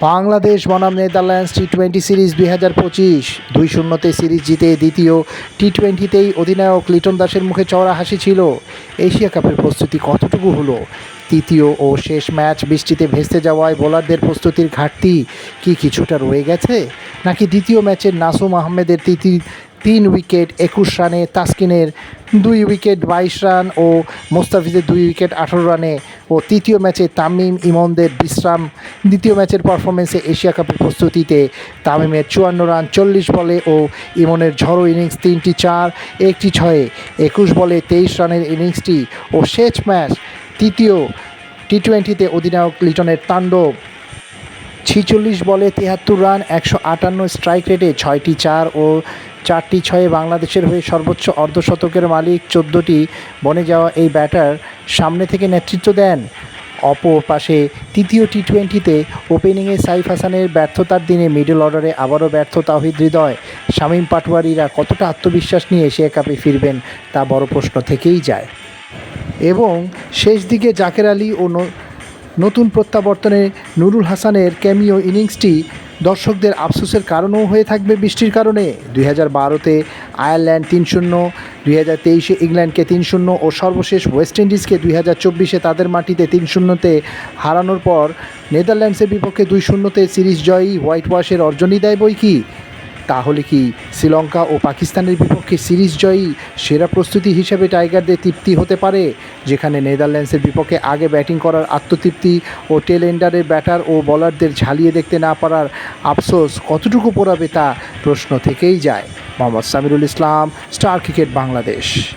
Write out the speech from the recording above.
বাংলাদেশ বনাম Netherlands T twenty series দুই হাজার পঁচিশ। দুই শূন্যতে সিরিজ জিতে দ্বিতীয় টি টোয়েন্টিতেই অধিনায়ক লিটন দাসের মুখে চওড়া হাসি ছিল। এশিয়া কাপের প্রস্তুতি কতটুকু হলো? তৃতীয় ও শেষ ম্যাচ বৃষ্টিতে ভেস্তে যাওয়ায় বোলারদের প্রস্তুতির ঘাটতি কি কিছুটা রয়ে গেছে? নাকি দ্বিতীয় ম্যাচের নাসুম আহমেদের তৃতীয় তিন উইকেট একুশ রানে তাসকিনের দুই উইকেট বাইশ রান ও মোস্তাফিজের দুই উইকেট আঠারো রানে। ও তৃতীয় ম্যাচে তামিম ইমনদের বিশ্রাম। দ্বিতীয় ম্যাচের পারফরমেন্সে এশিয়া কাপের প্রস্তুতিতে তামিমের চুয়ান্ন রান, চল্লিশ বলে ও ইমনের ঝড়ো ইনিংস তিনটি চার, একটি ছয়ে। একুশ বলে তেইশ রানের ইনিংসটি ও শেষ ম্যাচ তৃতীয় টি টোয়েন্টিতে অধিনায়ক লিটনের তাণ্ডব। ছিচল্লিশ বলে তিয়াত্তর রান, একশো আটান্ন স্ট্রাইক রেটে ছয়টি চার ও চারটি ছয়ে বাংলাদেশের হয়ে সর্বোচ্চ অর্ধশতকের মালিক চোদ্দোটি বনে যাওয়া এই ব্যাটার সামনে থেকে নেতৃত্ব দেন। অপর পাশে তৃতীয় টি টোয়েন্টিতে ওপেনিংয়ে সাইফ হাসানের ব্যর্থতার দিনে মিডল অর্ডারে আবারও ব্যর্থ তাহিদ হৃদয়। শামীম পাটোয়ারিরা কতটা আত্মবিশ্বাস নিয়ে এশিয়া কাপে ফিরবেন, তা বড় প্রশ্ন থেকেই যায়। এবং শেষ দিকে জাকের আলী ও নতুন প্রত্যাবর্তনে নুরুল হাসানের ক্যামিও ইনিংসটি দর্শকদের আফসোসের কারণও হয়ে থাকবে বৃষ্টির কারণে। দুই হাজার বারোতে আয়ারল্যান্ড তিন শূন্য, দুই হাজার তেইশে ইংল্যান্ডকে তিন শূন্য ও সর্বশেষ ওয়েস্ট ইন্ডিজকে দুই হাজার চব্বিশে তাদের মাটিতে তিন শূন্যতে হারানোর পর নেদারল্যান্ডসের বিপক্ষে দুই শূন্যতে সিরিজ জয়ী হোয়াইট ওয়াশের অর্জনই দেয় বই কি তাহলে কি শ্রীলঙ্কা ও পাকিস্তানের বিপক্ষে সিরিজ জয়ী সেরা প্রস্তুতি হিসেবে টাইগারদের তৃপ্তি হতে পারে? যেখানে নেদারল্যান্ডসের বিপক্ষে আগে ব্যাটিং করার আত্মতৃপ্তি ও টেলেন্ডারের ব্যাটার ও বলারদের ঝালিয়ে দেখতে না পারার আফসোস কতটুকু পড়াবে তা প্রশ্ন থেকেই যায়। Mohammad Samirul Islam, star cricket Bangladesh.